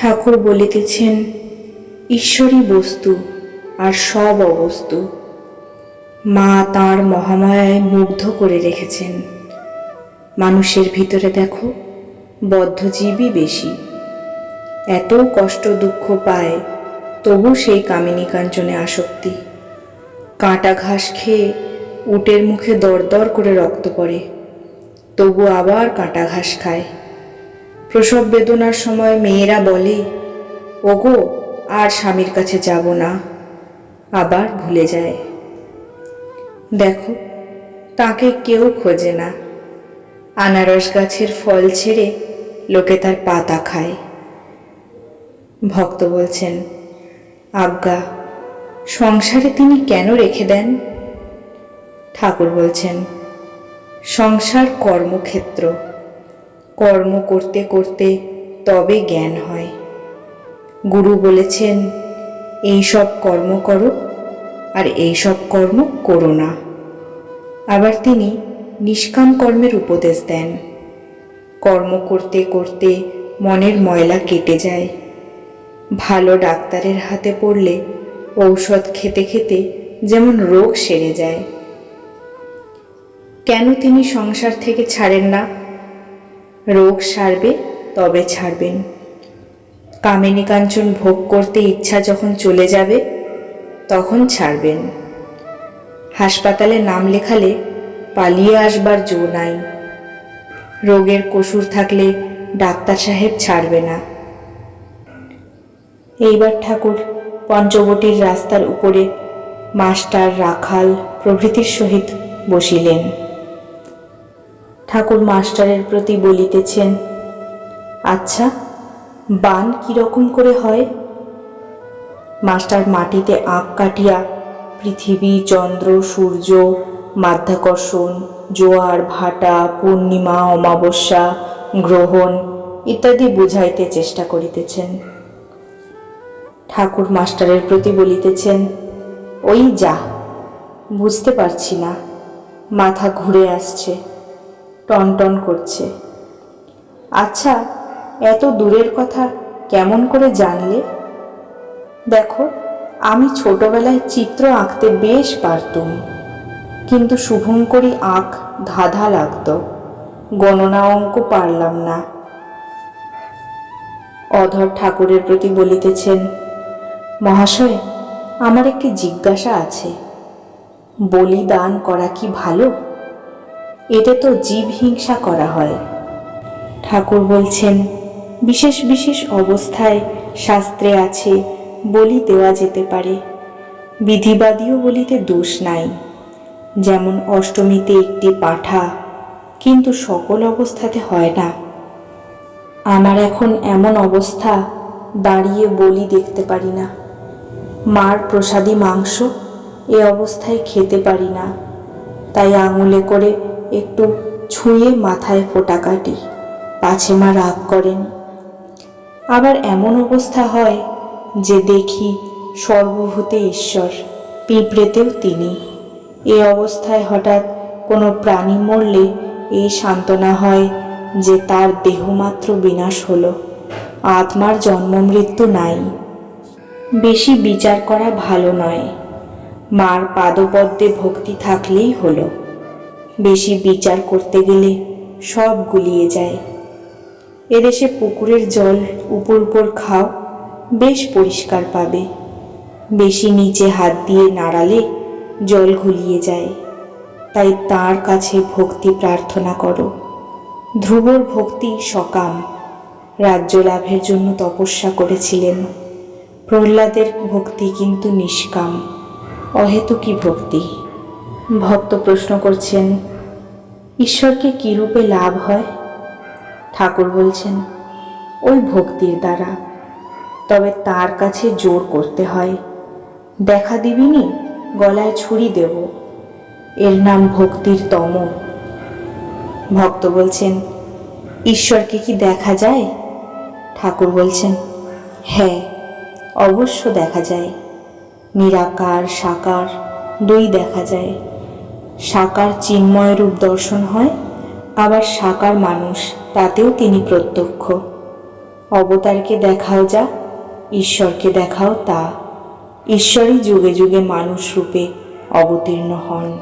ঠাকুর বলিতেছেন, ঈশ্বরই বস্তু আর সব অবস্তু। মা তাঁর মহামায়ায় মুগ্ধ করে রেখেছেন। মানুষের ভিতরে দেখো বদ্ধজীবী বেশি। এত কষ্ট দুঃখ পায়, তবু সেই কামিনী কাঞ্চনে আসক্তি। কাঁটা ঘাস খেয়ে উটের মুখে দরদর করে রক্ত পড়ে, তবু আবার কাঁটা ঘাস খায়। প্রসব বেদনার সময় মেয়েরা বলে, ওগো, আর স্বামীর কাছে যাব না। আবার ভুলে যায়। দেখো, তাকে কেউ খোঁজে না। আনারস গাছের ফল ছেড়ে লোকে তার পাতা খায়। ভক্ত বলছেন, আজ্ঞা, সংসারে তিনি কেন রেখে দেন? ঠাকুর বলছেন, সংসার কর্মক্ষেত্র। কর্ম করতে করতে তবে জ্ঞান হয়। গুরু বলেছেন এই সব কর্ম করো আর এই সব কর্ম করো না। আবার তিনি নিষ্কাম কর্মের উপদেশ দেন। কর্ম করতে করতে মনের ময়লা কেটে যায়। ভালো ডাক্তারের হাতে পড়লে ঔষধ খেতে খেতে যেমন রোগ সেরে যায়। কেন তিনি সংসার থেকে ছাড়েন না? রোগ সারবে, তবে ছাড়বেন। কামিনী কাঞ্চন ভোগ করতে ইচ্ছা যখন চলে যাবে, তখন ছাড়বেন। হাসপাতালে নাম লেখালে পালিয়ে আসবার জো নাই। রোগের কসুর থাকলে ডাক্তার সাহেব ছাড়বে না। এইবার ঠাকুর পঞ্চবটির রাস্তার উপরে মাস্টার রাখাল প্রভৃতির সহিত বসিলেন। ঠাকুর মাস্টারের প্রতি বলিতেছেন আচ্ছা বান কীরকম করে হয়? মাস্টার মাটিতে আঁক কাটিয়া পৃথিবী, চন্দ্র, সূর্য, মাধ্যাকর্ষণ, জোয়ার, ভাটা, পূর্ণিমা, অমাবস্যা, গ্রহণ ইত্যাদি বুঝাইতে চেষ্টা করিতেছেন। ঠাকুর মাস্টারের প্রতি বলিতেছেন, ওই যা, বুঝতে পারছি না, মাথা ঘুরে আসছে। টনটন করছে। আচ্ছা এত দূরের কথা কেমন করে জানলে? দেখো, আমি ছোটবেলায় চিত্র আঁকতে বেশ পারতুম। কিন্তু শুভঙ্করী আঁক ধাঁধা লাগতো। গণনা অঙ্ক পারলাম না। অধর ঠাকুরের প্রতি বলিতেছেন, মহাশয়, আমার একটি জিজ্ঞাসা আছে। বলিদান করা কি ভালো? এতে তো জীব হিংসা করা হয়। ঠাকুর বলছেন, বিশেষ বিশেষ অবস্থায় শাস্ত্রে আছে, বলি দেওয়া যেতে পারে। বিধিবাদীও বলিতে দোষ নাই। যেমন অষ্টমীতে একটি পাঠা, কিন্তু সকল অবস্থাতে হয় না। আমার এখন এমন অবস্থা, দাঁড়িয়ে বলি দেখতে পারি না। মার প্রসাদী মাংস, এ অবস্থায় খেতে পারি না। তাই আঙুলে করে একটু ছুঁয়ে মাথায় ফোঁটা কাটি। পাছে মা রাগ করেন। আবার এমন অবস্থা হয় যে দেখি সর্বভূতে ঈশ্বর, পিঁপড়েতেও তিনি। এ অবস্থায় হঠাৎ কোনো প্রাণী মরলে এই সান্ত্বনা হয় যে তার দেহমাত্র বিনাশ হলো। আত্মার জন্ম মৃত্যু নাই। বেশি বিচার করা ভালো নয়। মার পাদপদ্মে ভক্তি থাকলেই হলো। বেশি বিচার করতে গেলে সব গুলিয়ে যায়। এদেশে পুকুরের জল উপর উপর খাও, বেশ পরিষ্কার পাবে। বেশি নিচে হাত দিয়ে নাড়ালে জল ঘুলিয়ে যায়। তাই তার কাছে ভক্তি প্রার্থনা করো। ধ্রুবর ভক্তি সকাম। রাজ্য লাভের জন্য তপস্যা করেছিলেন। প্রহ্লাদের ভক্তি কিন্তু নিষ্কাম। অহেতুকি ভক্তি। ভক্ত প্রশ্ন করছেন, ঈশ্বরকে কী রূপে লাভ হয়? ঠাকুর বলছেন, ওই ভক্তির দ্বারা। তবে তার কাছে জোর করতে হয়। দেখা দিবিনি, গলায় ছুরি দেব। এর নাম ভক্তির তম। ভক্ত বলছেন, ঈশ্বরকে কি দেখা যায়? ঠাকুর বলছেন হ্যাঁ অবশ্য দেখা যায়। নিরাকার, সাকার, দুই দেখা যায়। সাকার চিন্ময় রূপ দর্শন হয়, আবার সাকার মানুষ তাতেও তিনি প্রত্যক্ষ। অবতারকে দেখাও যা, ঈশ্বরকে দেখাও তা। ঈশ্বরই যুগে যুগে মানুষ রূপে অবতীর্ণ হন।